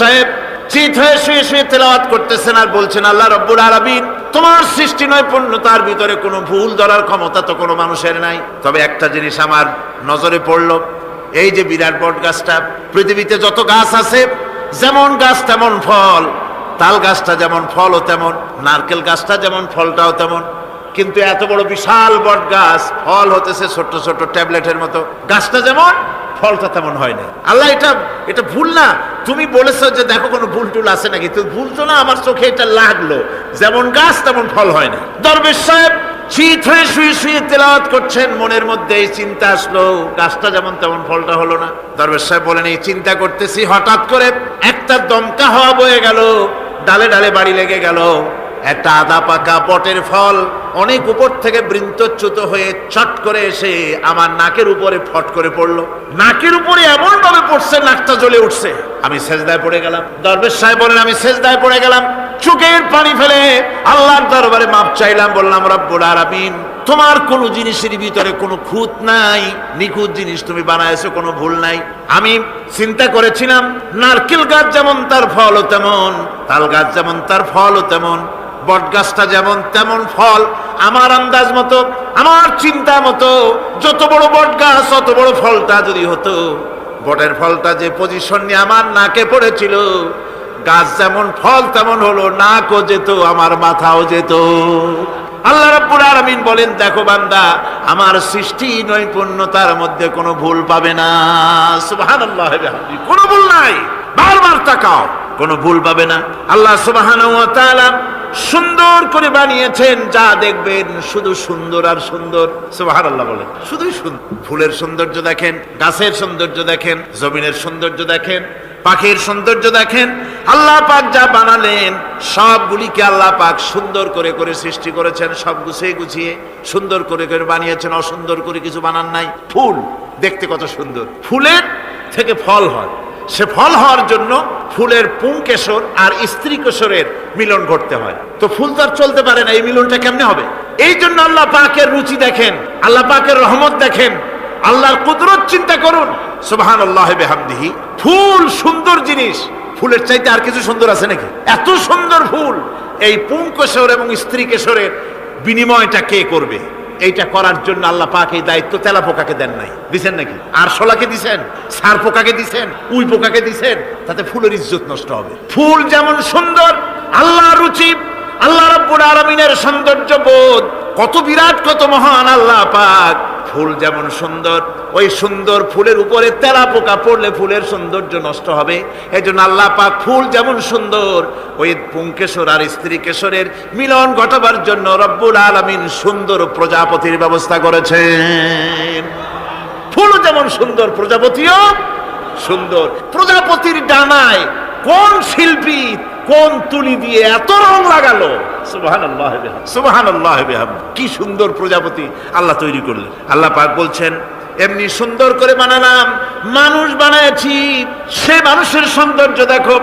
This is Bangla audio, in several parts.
সাহেব, চিত হয়ে শুয়ে শুয়ে তেলাওয়াত করতেছেন আর বলছেন, আল্লাহ রব্বুল আলামিন, তোমার সৃষ্টি নৈপুণ্যতার ভিতরে কোনো ভুল ধরার ক্ষমতা তো কোনো মানুষের নাই। তবে একটা জিনিস আমার নজরে পড়ল, এই যে বিরাট বট গাছটা, পৃথিবীতে যত গাছ আছে, যেমন গাছ তেমন ফল। তাল গাছটা যেমন ফলও তেমন, নারকেল গাছটা যেমন ফলটাও তেমন। কিন্তু এত বড় বিশাল বট গাছ, ফল হতেছে ছোট্ট ছোট্ট ট্যাবলেটের মতো। গাছটা যেমন ফলটা তেমন হয় না আল্লাহ, এটা এটা ভুল না। তুমি বলেছ যে দেখো কোনো ভুল টুল আছে নাকি? তো ভুল তো না, আমার চোখে এটা লাগল। যেমন গাছ, তেমন ফল হয় না। দরবেশ সাহেব শীত হয়ে শুয়ে শুয়ে তেলাওয়াত করছেন, মনের মধ্যে এই চিন্তা আসলো, গাছটা যেমন তেমন ফলটা হলো না। দরবেশ সাহেব বলেন, এই চিন্তা করতেছি, হঠাৎ করে একটা দমকা হওয়া বয়ে গেল, ডালে ডালে বাড়ি লেগে গেল। একটা আদা পাকা পটের ফল অনেক উপর থেকে বৃন্তচ্যুত হয়ে চট করে এসে আমার নাকের উপরে ফট করে পড়ল। নাকের উপরে এমন ভাবে পড়ছে নাকটা জ্বলে উঠছে। আমি সেজদায় পড়ে গেলাম। দরবেশ সাহেব বলেন আমি সেজদায় পড়ে গেলাম। চোখের পানি ফেলে আল্লাহর দরবারে মাপ চাইলাম বললাম রব্বুল আলামিন তোমার কোন জিনিসের ভিতরে কোনো খুঁত নাই? নিখুঁত জিনিস তুমি বানাইছো কোনো ভুল নাই? আমি চিন্তা করেছিলাম নারকেল গাছ যেমন তার ফলও তেমন তাল গাছ যেমন তার ফলও তেমন বট গাছটা যেমন তেমন ফল, আমার আন্দাজ মতো, আমার চিন্তা মতো, যত বড় গাছ অত বড় ফলটা যদি হতো, বটের ফলটা যে পজিশন নিয়ে আমার নাকে পড়েছিল, গাছ যেমন ফল তেমন হলো, নাকও যেত, আমার মাথাও যেত। আল্লাহ রাব্বুল আলামিন বলেন, দেখো বান্দা, আমার সৃষ্টি নৈপুণ্যতার মধ্যে কোনো ভুল পাবে না। সুবহানাল্লাহ কোনো ভুল নাই। বারবার তাকাও, কোনো ভুল পাবে না। আল্লাহ সুবহানাহু ওয়া তাআলা সুন্দর করে বানিয়েছেন, যা দেখবেন শুধু সুন্দর আর সুন্দর। সুবহানাল্লাহ বলেন। শুধুই সুন্দর। ফুলের সৌন্দর্য দেখেন, গাছের সৌন্দর্য দেখেন, জমিনের সৌন্দর্য দেখেন, পাখির সৌন্দর্য দেখেন। আল্লাহ পাক যা বানালেন, সবগুলিকে আল্লাহ পাক সুন্দর করে করে সৃষ্টি করেছেন, সব গুছিয়ে গুছিয়ে সুন্দর করে করে বানিয়েছেন, অসুন্দর করে কিছু বানান নাই। ফুল, দেখতে কত সুন্দর। ফুলের থেকে ফল হয়। সে ফল হওয়ার জন্য ফুলের পুংকেশর আর স্ত্রী কেশরের মিলন ঘটতে হয়। তো ফুল তো আর চলতে পারে না, এই মিলনটা কেমনে হবে? এই জন্য আল্লাহ পাকের রুচি দেখেন, আল্লাহ পাকের রহমত দেখেন, আল্লাহর কুদরত চিন্তা করুন। সুবহান আল্লাহ বেহামদিহি, ফুল সুন্দর জিনিস। ফুলের চাইতে আর কিছু সুন্দর আছে নাকি? এত সুন্দর ফুল। এই পুংকেশর এবং স্ত্রী কেশরের বিনিময়টা কে করবে? এইটা করার জন্য আল্লাহ পাক এই দায়িত্ব তেলা পোকাকে দেন নাই। দিছেন নাকি? আর শোলাকে দিছেন সার পোকাকে দিছেন উই পোকাকে দিছেন, তাতে ফুলের ইজ্জত নষ্ট হবে। ফুল যেমন সুন্দর আল্লাহ রুচি, আল্লাহ রব্বুল আলমিনের সৌন্দর্য বোধ কত বিরাট, কত মহান আল্লাহ পাক। ফুল যেমন সুন্দর, ওই সুন্দর ফুলের উপরে তেলা পোকা পড়লে ফুলের সৌন্দর্য নষ্ট হবে। এই জন্য আল্লাহ পাক ফুল যেমন সুন্দর, ওই পুংকেশর আর স্ত্রী কেশরের মিলন ঘটাবার জন্য রব্বুল আলমিন সুন্দর প্রজাপতির ব্যবস্থা করেছেন। ফুল যেমন সুন্দর, প্রজাপতিও সুন্দর। প্রজাপতির ডানায় কোন শিল্পী কোন তুলি দিয়ে এত রং লাগালো? কি সুন্দর প্রজাপতি আল্লাহ তৈরি করলেন। আল্লাহ পাক বলছেন এমনি সুন্দর করে বানালাম। মানুষ বানাইছি সে মানুষের সৌন্দর্য দেখো।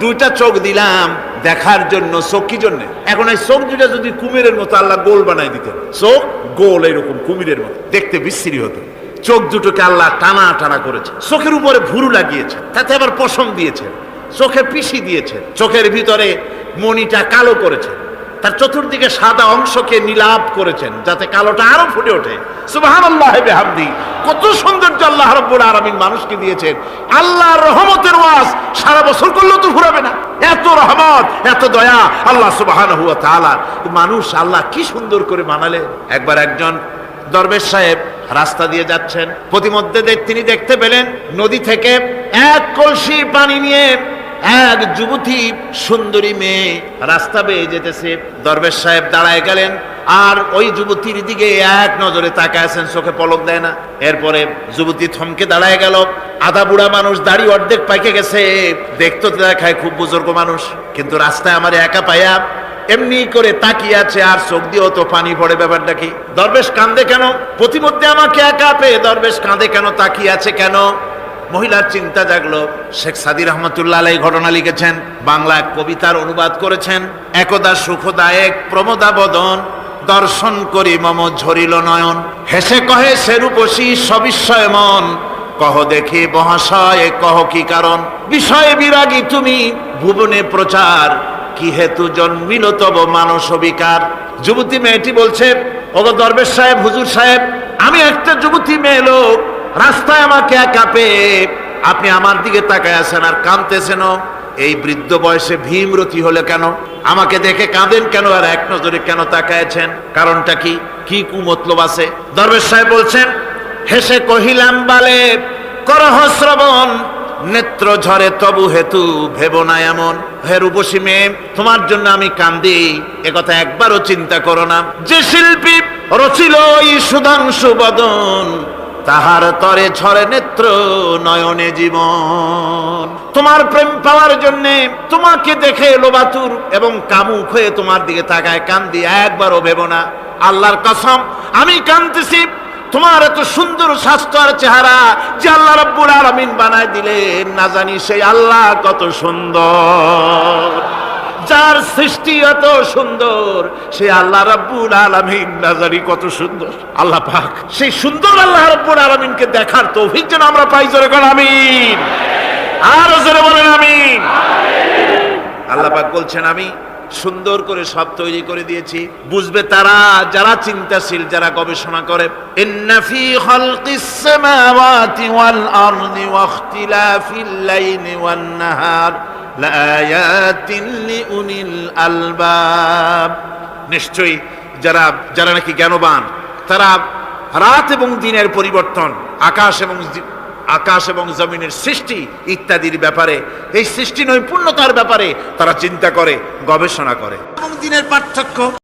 দুইটা চোখ দিলাম দেখার জন্য। চোখ কি জন্য? এখন এই চোখ দুটা যদি কুমিরের মতো আল্লাহ গোল বানাই দিতেন। চোখ গোল এরকম কুমিরের মতো। দেখতে বিশ্রী হতো। চোখ দুটোকে আল্লাহ টানা টানা করেছে। চোখের উপরে ভুরু লাগিয়েছে। তাতে আবার পশম দিয়েছে। চোখে পিসি দিয়েছে। চোখের ভিতরে মণিটা কালো করেছে। তার চতুর্দিকে সাদা অংশকে নীলাভ করেছেন, যাতে কালোটা আরও ফুটে ওঠে। কত সৌন্দর্য আল্লাহ রাব্বুল আলামিন মানুষকে দিয়েছেন। আল্লাহ রহমতের ওয়াজ সারা বছর করলেও তো ঘুরাবে না। এত রহমত, এত দয়া আল্লাহ সুবহানাহু ওয়া তাআলা। মানুষ আল্লাহ কি সুন্দর করে বানালেন একবার একজন দরবেশ সাহেব রাস্তা দিয়ে যাচ্ছেন। প্রতিমধ্যে তিনি দেখতে পেলেন নদী থেকে এক কলসি পানি নিয়ে এক যুবতী সুন্দরী মেয়ে রাস্তা বেয়ে যেতেছে। দরবেশ সাহেব দাঁড়ায় গেলেন আর ওই যুবতীর দিকে এক নজরে তাকায় আছেন, চোখে পলক দেয় না। এরপরে যুবতী থমকে দাঁড়ায় গেল। আধা বুড়া মানুষ দাড়ি অর্ধেক পাইকে গেছে। দেখতে দেখায় খুব বুজুর্গ মানুষ, কিন্তু রাস্তায় আমার একা পাইয়া এমনি করে তাকিয়ে আছে আর চোখ দিয়েও তো পানি পড়ে ব্যাপারটা কি? দরবেশ কান্দে কেন? প্রতিমধ্যে আমাকে একা পেয়ে দরবেশ কাঁদে কেন? তাকিয়ে আছে কেন? মহিলার চিন্তা জাগলো। শেখ সাদি রহমতুল্লাহ আলাই ঘটনা লিখেছেন, বাংলা কবিতার অনুবাদ করেছেন। একদা সুখদায়ক প্রমোদা বদন, দর্শন করি মম ঝরিল নয়ন। হেসে কহে সেরূপসী সবিস্ময় মন, কহ দেখি মহাশয়, কহ কি কারণ? বিষয়ে বিরাগী তুমি, ভুবনে প্রচার, কি হেতু জন্মিল তব মানস বিকার যুবতী মেয়েটি বলছে, ওগো দরবেশ সাহেব, হুজুর সাহেব, আমি একটা যুবতী মেয়ে লোক রাস্তায় আমাকে একা পেয়ে আপনি আমার দিকে তাকায় আছেন আর কাঁদতেছেন এই বৃদ্ধ বয়সে ভীমরতি হলে কেন? আমাকে দেখে কাঁদেন কেন? আর এক নজরে কেন তাকায়ছেন? কারণটা কি? কি কুমতলব আছে? দরবেশ সাহেব বলছেন, হেসে কহিলাম, বালে করহ শ্রবণ নেত্র ঝরে তবু হেতু ভেব না এমন। হে রূপসী মেয়ে, তোমার জন্য আমি কান্দি। একথা একবারও চিন্তা করো না। যে শিল্পী রচিল এই সুধাংশু বদন। তাহার তরে ঝরে নেত্র নয়নে জীবন। তোমার প্রেম পাওয়ার জন্য তোমাকে দেখে লোবাতুর এবং কামুক হয়ে তোমার দিকে তাকায়, কান্দি, একবারও ভেব না। আল্লাহর কসম, আমি কান্দতেছি তোমার এত সুন্দর স্বাস্থ্য আর চেহারা যে আল্লাহ রব্বুল আলামিন বানায় দিলেন, না জানি সেই আল্লাহ কত সুন্দর। যার সৃষ্টি এত সুন্দর, সে আল্লাহ রব্বুল আলামিন না জানি কত সুন্দর। আল্লাহ পাক, সেই সুন্দর আল্লাহ রব্বুল আলামিনকে দেখার তৌফিক যেন আমরা পাই। জোরে কর আমিন। আর জোরে বলেন আমিন। আল্লাহ পাক বলছেন, আমি সুন্দর করে সব তৈরি করে দিয়েছি। বুঝবে তারা, যারা চিন্তাশীল, যারা গবেষণা করে। ইন্না আলবাব। নিশ্চয়ই যারা যারা নাকি জ্ঞানবান, তারা রাত এবং দিনের পরিবর্তন, আকাশ এবং আকাশ এবং জমিনের সৃষ্টি ইত্যাদির ব্যাপারে, এই সৃষ্টি নৈপুণ্যতার ব্যাপারে তারা চিন্তা করে, গবেষণা করে। এবং দিনের পার্থক্য